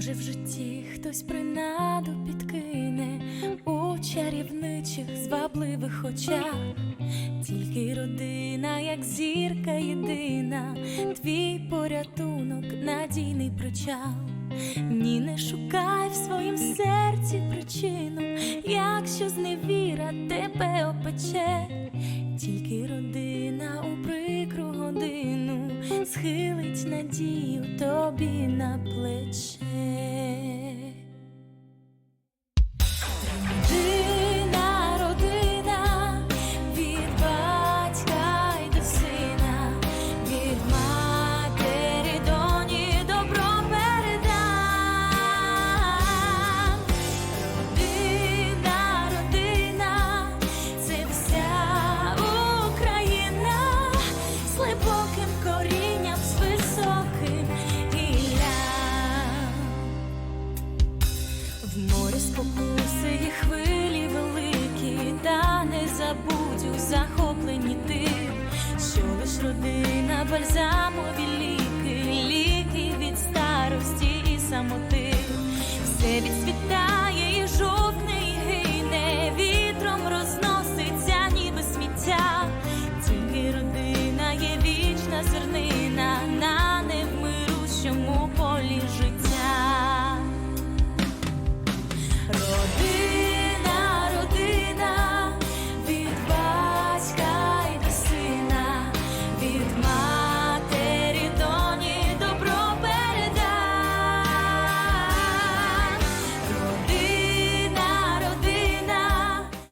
Може, в житті хтось принаду підкине у чарівничих звабливих очах, тільки родина, як зірка єдина, твій порятунок, надійний причал. Ні, не шукай в своїм серці причину, якщо зневіра тебе опече, тільки родина схилить надію тобі на плече. В морі спокуси і хвилі великі, та не забудь у захопленні ти, що лиш родина, бальзамові ліки, ліки від старості і самоти, все відсвітає і жовтне, і гине, вітром розноситься, ніби сміття, тільки родина є вічна зернина, на невмирущому полі життя. with my